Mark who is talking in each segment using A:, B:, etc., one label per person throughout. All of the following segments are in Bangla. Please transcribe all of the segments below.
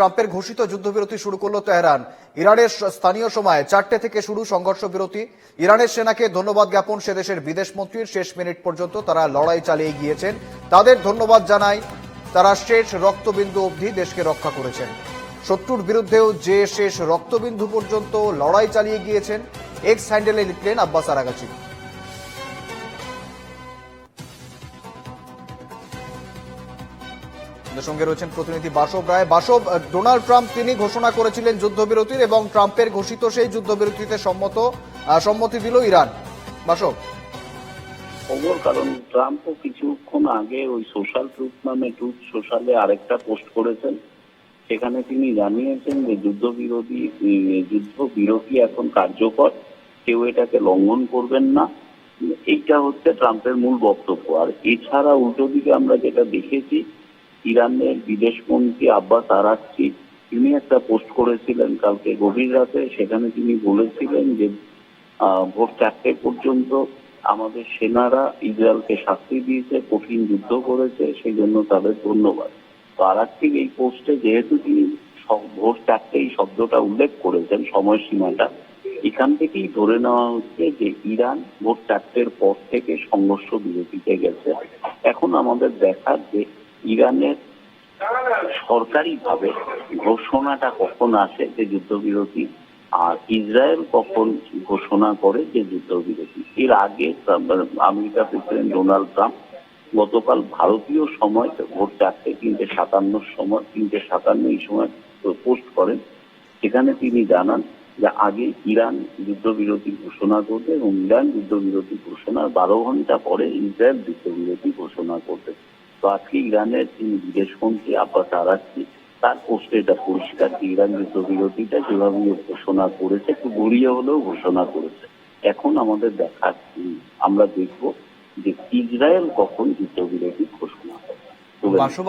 A: ট্রাম্পের ঘোষিত যুদ্ধবিরতি শুরু করল তেহরান। ইরানের স্থানীয় সময় চারটে থেকে শুরু সংঘর্ষ বিরতি। ইরানের সেনাকে ধন্যবাদ জ্ঞাপন সে দেশের বিদেশ মন্ত্রীর শেষ মিনিট পর্যন্ত তারা লড়াই চালিয়ে গিয়েছেন। তাদের ধন্যবাদ জানাই তারা শেষ রক্তবিন্দু অবধি দেশকে রক্ষা করেছেন। শত্রুর বিরুদ্ধেও যে শেষ রক্তবিন্দু পর্যন্ত লড়াই চালিয়ে গিয়েছেন, এক্স হ্যান্ডেলে লিখলেন আব্বাস আরাগাচি। আমাদের সঙ্গে রয়েছেন প্রতিনিধি বাসব রায়। বাসব ডোনাল্ড ট্রাম্প তিনি ঘোষণা করেছিলেন যুদ্ধবিরতির এবং ট্রাম্পের ঘোষিত সেই যুদ্ধবিরতিতে সম্মত সম্মতি দিল ইরান। বাসব।
B: খবর কারণ ট্রাম্পও কিছুক্ষণ আগে ওই সোশ্যাল ট্রুথ নামে ট্রুথ সোশ্যালে আরেকটা পোস্ট করেছেন। সেখানে তিনি জানিয়েছেন যে যুদ্ধবিরোধী উম, যুদ্ধ বিরতি এখন কার্যকর কেউ এটাকে লঙ্ঘন করবেন না। এইটা হচ্ছে ট্রাম্পের মূল বক্তব্য। আর এছাড়া উল্টো দিকে আমরা যেটা দেখেছি ইরানের বিদেশ মন্ত্রী আব্বাস আরাকচি, তিনি একটা পোস্ট করেছিলেন কালকে গভীর রাতে। সেখানে তিনি বলেছিলেন যে ভোর চারটে পর্যন্ত আমাদের সেনারা ইসরায়েলকে শাস্তি দিয়েছে, কঠিন যুদ্ধ করেছে সেই জন্য তাদের ধন্যবাদ। তো আর এই পোস্টে যেহেতু তিনি ভোর চারটে এই শব্দটা উল্লেখ করেছেন, সময়সীমাটা, এখান থেকেই ধরে নেওয়া হচ্ছে যে ইরান ভোর চারটের পর থেকে সংঘর্ষ বিরতিতে গেছে। এখন আমাদের দেখার যে ইরানের সরকারিভাবে ঘোষণাটা কখন আসে যে যুদ্ধবিরতি, আর ইসরায়েল কখন ঘোষণা করে যে যুদ্ধবিরতি? এর আগে আমেরিকা প্রেসিডেন্ট ডোনাল্ড ট্রাম্প গতকাল ভারতীয় সময় ভোর চারটে, তিনটে সাতান্নর সময়, তিনটে সাতান্ন এই সময় পোস্ট করেন। সেখানে তিনি জানান যে আগে ইরান যুদ্ধবিরতি ঘোষণা করবে এবং ইরান যুদ্ধবিরতি ঘোষণার বারো ঘণ্টা পরে ইসরায়েল যুদ্ধবিরতি ঘোষণা করবে। তো আজকে ইরানের তিনি বিদেশমন্ত্রী আব্বাস আরাকচি, তার পোস্টে এটা পরিষ্কার ইরান যুদ্ধবিরতিটা যেভাবে ঘোষণা করেছে, একটু গড়িয়ে হলেও ঘোষণা করেছে। এখন আমাদের দেখার আমরা দেখব যে ইসরায়েল কখন যুদ্ধবিরতি ঘোষণা করে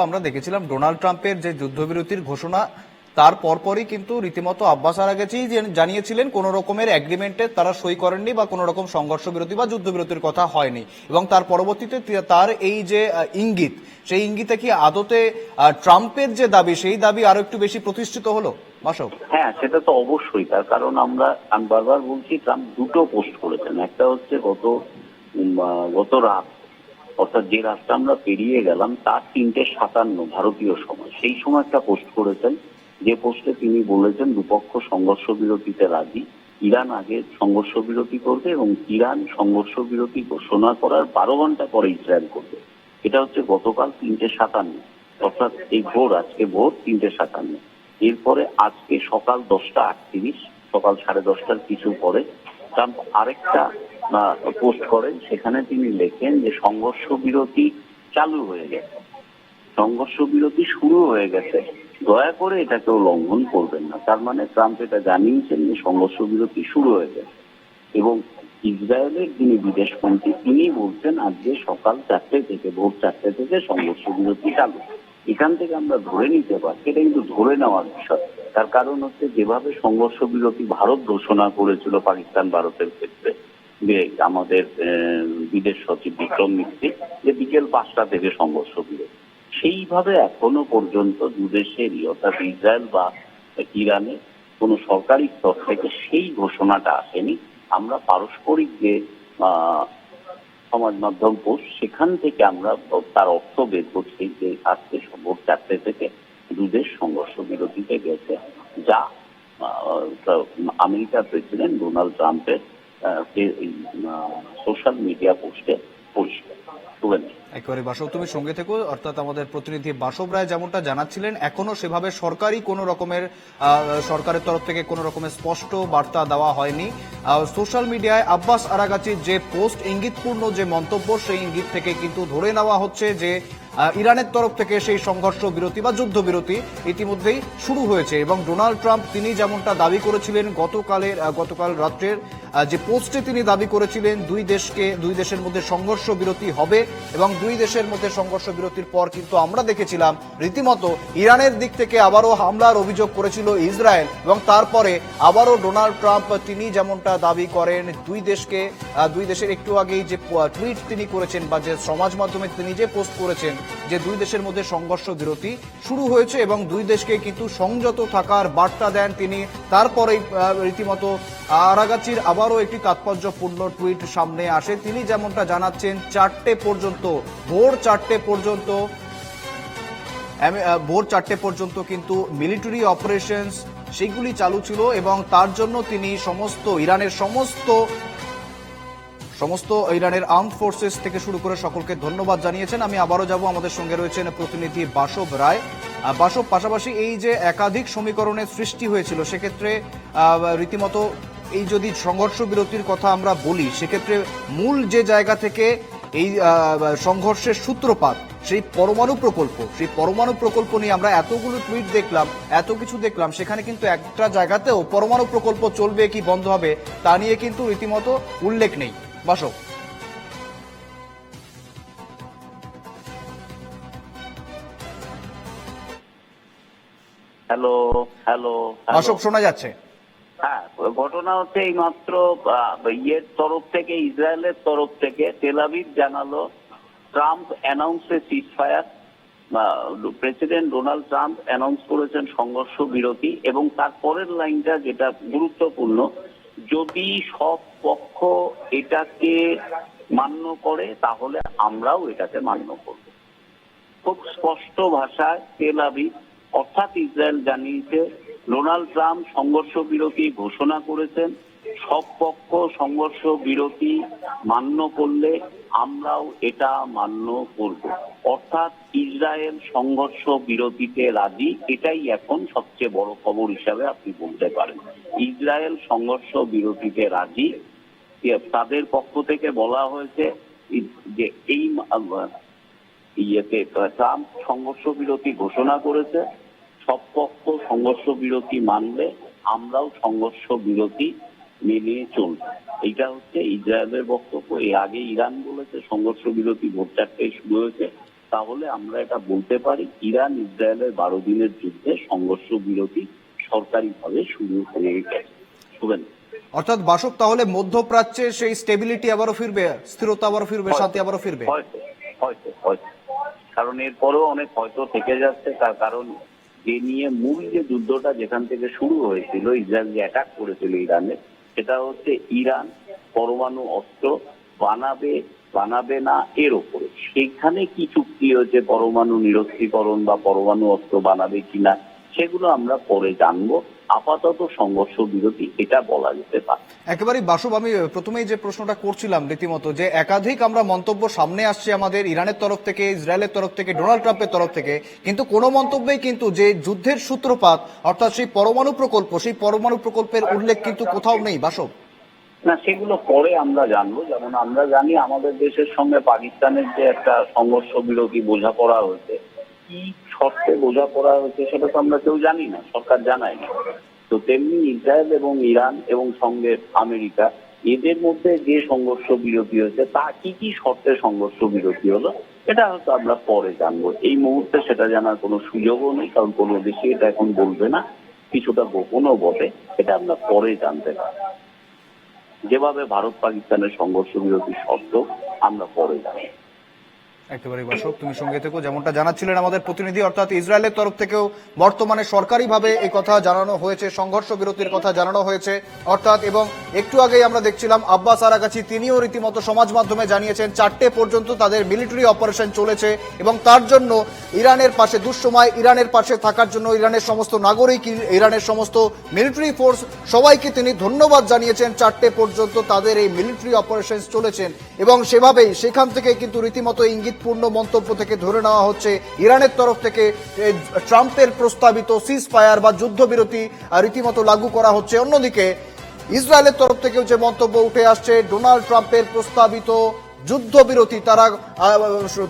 A: আমরা দেখেছিলাম ডোনাল্ড ট্রাম্পের যে যুদ্ধবিরতির ঘোষণা তার পরপরই কিন্তু রীতিমতো আব্বাস আরাগাচি জানিয়েছিলেন, কোন রকমের এগ্রিমেন্টে তারা সই করেননি বা কোন রকম সংঘর্ষ বিরতি বা যুদ্ধবিরতির কথা হয়নি। এবং তার পরবর্তীতে তার এই যে ইঙ্গিত, সেই ইঙ্গিতে কি আদতে ট্রাম্পের যে দাবি, সেই দাবি আরও একটু বেশি প্রতিষ্ঠিত হলো?
B: হ্যাঁ সেটা তো অবশ্যই। তার কারণ আমরা, আমি বারবার বলছি, ট্রাম্প দুটো পোস্ট করেছেন। একটা হচ্ছে গত গত রাত, অর্থাৎ যে রাতটা আমরা পেরিয়ে গেলাম, তার তিনটে সাতান্ন ভারতীয় সময়। সেই সময় একটা পোস্ট করেছেন। যে পোস্টে তিনি বলেছেন দুপক্ষ সংঘর্ষ বিরতিতে রাজি, ইরান আগে সংঘর্ষ বিরতি করবে এবং ইরান সংঘর্ষ বিরতি ঘোষণা করার বারো ঘণ্টা পরে ইসরায়েল করবে। এটা হচ্ছে গতকাল তিনটে সাতান্ন। অর্থাৎ এই ভোর, আজকে ভোর তিনটে সাতান্ন। এরপরে আজকে সকাল দশটা আটত্রিশ, সকাল সাড়ে দশটার কিছু পরে ট্রাম্প আরেকটা পোস্ট করেন। সেখানে তিনি লেখেন যে সংঘর্ষ বিরতি চালু হয়ে গেছে। সংঘর্ষ বিরতি শুরু হয়ে গেছে। দয়া করে এটা কেউ লঙ্ঘন করবেন না। তার মানে ট্রাম্প এটা জানিয়েছেন যে সংঘর্ষ বিরতি শুরু হয়ে গেছে এবং ইসরায়েলের যিনি বিদেশমন্ত্রী, তিনি বলছেন, আজকে সকাল চারটে থেকে, ভোর চারটে থেকে সংঘর্ষ বিরতি চালু। এখান থেকে আমরা ধরে নিতে পারছি, এটা কিন্তু ধরে নেওয়ার বিষয়। তার কারণ হচ্ছে, যেভাবে সংঘর্ষ বিরতি ভারত ঘোষণা করেছিল পাকিস্তান ভারতের ক্ষেত্রে আমাদের বিদেশ সচিব বিক্রম মিস্ত্রি যে বিকেল পাঁচটা থেকে সংঘর্ষ বিরতি। সেইভাবে এখনও পর্যন্ত দুদেশেরই অর্থাৎ ইসরায়েল বা ইরানে কোনো সরকারি স্তর থেকে সেই ঘোষণাটা আসেনি। আমরা পারস্পরিক যে সমাজ মাধ্যম পোস্ট, সেখান থেকে আমরা তার অর্থ বের করছি যে আজকে ভোর চারটে থেকে দুদেশ সংঘর্ষ বিরতিতে গেছে। যা আমেরিকার প্রেসিডেন্ট ডোনাল্ড ট্রাম্পের সোশ্যাল মিডিয়া পোস্টে পরিষ্কার। তুলে
A: একেবারে বাসব, তুমি সঙ্গে থেকো, অর্থাৎ আমাদের প্রতিনিধি বাসব রায় যেমনটা জানাচ্ছিলেন, এখনও সেভাবে সরকারি কোনো রকমের সরকারের তরফ থেকে কোনো রকমের স্পষ্ট বার্তা দেওয়া হয়নি। সোশ্যাল মিডিয়ায় আব্বাস আরাগাচির যে পোস্ট, ইঙ্গিতপূর্ণ যে মন্তব্য, সেই ইঙ্গিত থেকে কিন্তু ধরে নেওয়া হচ্ছে যে ইরানের তরফ থেকে সেই সংঘর্ষ বিরতি বা যুদ্ধবিরতি ইতিমধ্যেই শুরু হয়েছে এবং ডোনাল্ড ট্রাম্প তিনি যেমনটা দাবি করেছিলেন গতকালের গতকাল রাত্রের যে পোস্টে তিনি দাবি করেছিলেন দুই দেশকে, দুই দেশের মধ্যে সংঘর্ষ বিরতি হবে এবং দুই দেশের মধ্যে সংঘর্ষ বিরতির পর কিন্তু আমরা দেখেছিলাম রীতিমতো ইরানের দিক থেকে আবারও হামলার অভিযোগ করেছিল ইসরায়েল এবং তারপরে আবারও ডোনাল্ড ট্রাম্প তিনি যেমনটা দাবি করেন দুই দেশকে দুই দেশের একটু আগেই যে টুইট তিনি করেছেন বা যে সমাজ মাধ্যমে তিনি যে পোস্ট করেছেন যে দুই দেশের মধ্যে সংঘর্ষ বিরতি শুরু হয়েছে এবং দুই দেশকে কিন্তু সংযত থাকার বার্তা দেন তিনি। তারপরেই রীতিমতো আরাগাচির আবারও একটি তাৎপর্যপূর্ণ টুইট সামনে আসে। তিনি যেমনটা জানাচ্ছেন, চারটে পর্যন্ত, ভোর চারটে পর্যন্ত ভোর চারটে পর্যন্ত কিন্তু মিলিটারি অপারেশনস সেগুলি চালু ছিল এবং তার জন্য তিনি সমস্ত, ইরানের সমস্ত সমস্ত ইরানের আর্ম ফোর্সেস থেকে শুরু করে সকলকে ধন্যবাদ জানিয়েছেন। আমি আবারও যাব। আমাদের সঙ্গে রয়েছেন প্রতিনিধি বাসব রায়। বাসব, পাশাপাশি এই যে একাধিক সমীকরণের সৃষ্টি হয়েছিল, সেক্ষেত্রে রীতিমতো এই যদি সংঘর্ষ বিরতির কথা আমরা বলি, সেক্ষেত্রে মূল যে জায়গা থেকে এই সংঘর্ষের সূত্রপাত, সেই পরমাণু প্রকল্প, সেই পরমাণু প্রকল্প নিয়ে আমরা এতগুলো টুইট দেখলাম, এত কিছু দেখলাম, সেখানে কিন্তু একটা জায়গাতেও পরমাণু প্রকল্প চলবে কি বন্ধ হবে, তা নিয়ে কিন্তু রীতিমতো উল্লেখ নেই। বাসব
B: হ্যালো হ্যালো
A: বাসব শোনা যাচ্ছে।
B: হ্যাঁ ঘটনা হচ্ছে এই মাত্র ইয়ের তরফ থেকে ইসরায়েলের তরফ থেকে তেলাবিব জানালো Trump announce a ceasefire president Donald Trump announce করেছেন সংঘর্ষ বিরতি এবং তার পরের লাইনটা যেটা গুরুত্বপূর্ণ যদি সব পক্ষ এটাকে মান্য করে, তাহলে আমরাও এটাকে মান্য করব। খুব স্পষ্ট ভাষায় তেল অর্থাৎ ইসরায়েল জানিয়েছে, ডোনাল্ড ট্রাম্প সংঘর্ষ বিরতি ঘোষণা করেছেন। সব পক্ষ, সংঘর্ষ বিরতি মান্য করলে আমরাও এটা মান্য করব। অর্থাৎ ইসরায়েল সংঘর্ষ বিরতিতে রাজি, এটাই এখন সবচেয়ে বড় খবর হিসাবে আপনি বলতে পারেন। ইসরায়েল সংঘর্ষ বিরতিতে রাজি তাদের পক্ষ থেকে বলা হয়েছে যে এই ইয়েতে ট্রাম্প সংঘর্ষ বিরতি ঘোষণা করেছে, সব পক্ষ সংঘর্ষ বিরতি মানলে আমরাও সংঘর্ষ বিরতি মেনে চলব। এইটা হচ্ছে ইসরায়েলের বক্তব্য। এর আগে ইরান বলেছে সংঘর্ষ বিরতি ভোর চারটায় শুরু হয়েছে। তাহলে আমরা এটা বলতে পারি ইরান ইসরায়েলের বারো দিনের যুদ্ধে সংঘর্ষ বিরতি সরকারিভাবে শুরু হয়ে গেছে। শুভেন
A: অর্থাৎ বাসব তাহলে মধ্যপ্রাচ্যে সেই স্টেবিলিটি আবারও ফিরবে স্থিরতা আবারও ফিরবে শান্তি আবারও ফিরবে।
B: হয়তো হয়তো হয়তো। কারণ এরপরেও অনেক হয়তো থেকে যাচ্ছে তার কারণ যে নিয়ে মূল যে যুদ্ধটা যেখান থেকে শুরু হয়েছিল ইসরায়েল যে অ্যাটাক করেছিল ইরানে সেটা হচ্ছে ইরান, পরমাণু অস্ত্র, বানাবে বানাবে না এর ওপরে সেখানে কি চুক্তি হয়েছে? পরমাণু নিরস্ত্রীকরণ বা পরমাণু অস্ত্র বানাবে কিনা, সেগুলো আমরা পরে জানব। আপাতত সংঘর্ষ বিরতি এটা বলা যেতে পারে।
A: একেবারেই বাসব আমি প্রথমেই যে প্রশ্নটা করছিলাম রীতিমতো যে একাধিক আমরা মন্তব্য সামনে আসছে আমাদের ইরানের তরফ থেকে ইসরায়েলের তরফ থেকে ডোনাল্ড ট্রাম্পের তরফ থেকে কিন্তু কোনো মন্তব্যেই কিন্তু যে যুদ্ধের সূত্রপাত অর্থাৎ সেই পরমাণু প্রকল্প সেই পরমাণু প্রকল্পের উল্লেখ কিন্তু কোথাও নেই বাসব।
B: না সেগুলো পরে আমরা জানব। যেমন আমরা জানি আমাদের দেশের সঙ্গে পাকিস্তানের যে একটা সংঘর্ষ বিরোধী বোঝাপড়া হয়েছে কি শর্তে বোঝাপড়া হয়েছে, সেটা তো আমরা কেউ জানি না, সরকার জানায় না। তো তেমনি ইসরায়েল এবং ইরান এবং সঙ্গে আমেরিকা, এদের মধ্যে যে সংঘর্ষ বিরতি হয়েছে, তা কি কি শর্তে সংঘর্ষ বিরতি হলো, এটা হয়তো আমরা পরে জানব। এই মুহূর্তে সেটা জানার কোনো সুযোগও নেই, কারণ কোনো দেশে এটা এখন বলবে না। কিছুটা গোপনও বটে এটা আমরা পরে জানতে পারব। যেভাবে ভারত পাকিস্তানের সংঘর্ষ বিরতি শর্ত, আমরা পরে জানি
A: একেবারে বাসক, তুমি সঙ্গে থেকো, যেমনটা জানাচ্ছিলেন আমাদের প্রতিনিধি, অর্থাৎ ইসরায়েলের তরফ থেকেও বর্তমানে সরকারিভাবে এই কথা জানানো হয়েছে, সংঘর্ষ বিরতির কথা জানানো হয়েছে, অর্থাৎ এবং একটু আগেই আমরা দেখছিলাম আব্বাস আরাগাছি তিনিও রীতিমতো সমাজ মাধ্যমে জানিয়েছেন, চারটে পর্যন্ত তাদের মিলিটারি অপারেশন চলেছে এবং তার জন্য ইরানের পাশে, দুঃসময় ইরানের পাশে থাকার জন্য ইরানের সমস্ত নাগরিক, ইরানের সমস্ত মিলিটারি ফোর্স সবাইকে তিনি ধন্যবাদ জানিয়েছেন, চারটে পর্যন্ত তাদের এই মিলিটারি অপারেশন চলেছেন এবং সেভাবেই, সেখান থেকে কিন্তু রীতিমতো ইঙ্গিতপূর্ণ মন্তব্য থেকে ধরে নেওয়া হচ্ছে, ইরানের তরফ থেকে ট্রাম্পের প্রস্তাবিত সিজ ফায়ার বা যুদ্ধবিরতি রীতিমতো লাগু করা হচ্ছে। অন্যদিকে, ইসরায়েলের তরফ থেকেও যে মন্তব্য উঠে আসছে, ডোনাল্ড ট্রাম্পের প্রস্তাবিত যুদ্ধবিরতি, তারা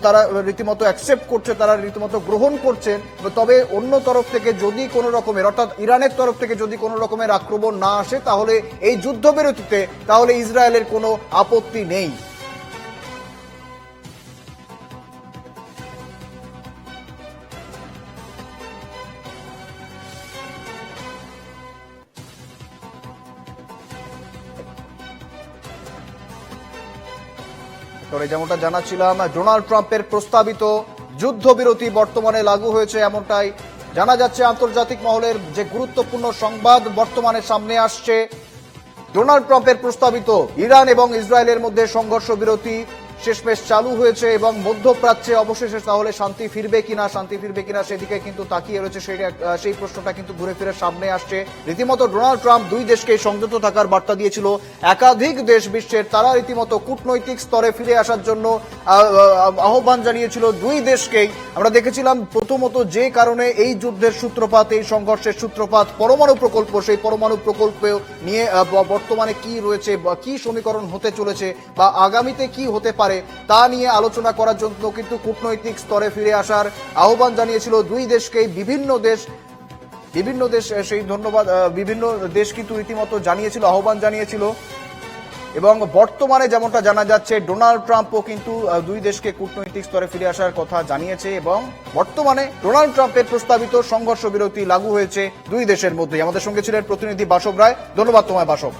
A: তারা রীতিমতো অ্যাকসেপ্ট করছে, তারা রীতিমতো গ্রহণ করছেন। তবে অন্য তরফ থেকে যদি কোনো রকমের, অর্থাৎ ইরানের তরফ থেকে যদি কোনো রকমের আক্রমণ না আসে, তাহলে এই যুদ্ধবিরতিতে, তাহলে ইসরায়েলের কোনো আপত্তি নেই। তবে যেমনটা জানাচ্ছিলাম, ডোনাল্ড ট্রাম্পের প্রস্তাবিত যুদ্ধবিরতি বর্তমানে লাগু হয়েছে এমনটাই জানা যাচ্ছে। আন্তর্জাতিক মহলের যে গুরুত্বপূর্ণ সংবাদ বর্তমানে সামনে আসছে। ডোনাল্ড ট্রাম্পের প্রস্তাবিত ইরান এবং ইসরায়েলের মধ্যে সংঘর্ষ বিরতি শেষমেশ চালু হয়েছে এবং মধ্যপ্রাচ্যে অবশেষে তাহলে শান্তি ফিরবে কিনা শান্তি ফিরবে কিনা সেদিকে কিন্তু তাকিয়ে রয়েছে সেই সেই প্রশ্নটা কিন্তু ঘুরে ফিরে সামনে আসছে। রীতিমতো ডোনাল্ড ট্রাম্প দুই দেশকে সংযত থাকার বার্তা দিয়েছিল। একাধিক দেশ বিশ্বের তারা রীতিমতো কূটনৈতিক স্তরে ফিরে আসার জন্য আহ, আহ, আহ্বান জানিয়েছিল দুই দেশকেই। আমরা দেখেছিলাম প্রথমত যে কারণে এই যুদ্ধের সূত্রপাত এই সংঘর্ষের সূত্রপাত পরমাণু প্রকল্প সেই পরমাণু প্রকল্প নিয়ে বর্তমানে কি রয়েছে কি সমীকরণ হতে চলেছে বা আগামীতে কি হতে পারে তা নিয়ে আলোচনা করার জন্য কিন্তু কূটনৈতিক স্তরে ফিরে আসার আহ্বান জানিয়েছিল দুই দেশকেই। বিভিন্ন দেশ বিভিন্ন দেশ সেই ধন্যবাদ বিভিন্ন দেশ কিন্তু রীতিমতো জানিয়েছিল, আহ্বান জানিয়েছিল। এবং বর্তমানে যেমনটা জানা যাচ্ছে, ডোনাল্ড ট্রাম্পও কিন্তু দুই দেশকে কূটনৈতিক স্তরে ফিরে আসার কথা জানিয়েছে এবং বর্তমানে ডোনাল্ড ট্রাম্পের প্রস্তাবিত সংঘর্ষ বিরতি লাগু হয়েছে দুই দেশের মধ্যে আমাদের সঙ্গে ছিলেন প্রতিনিধি বাসব রায়। ধন্যবাদ তোমায় বাসব।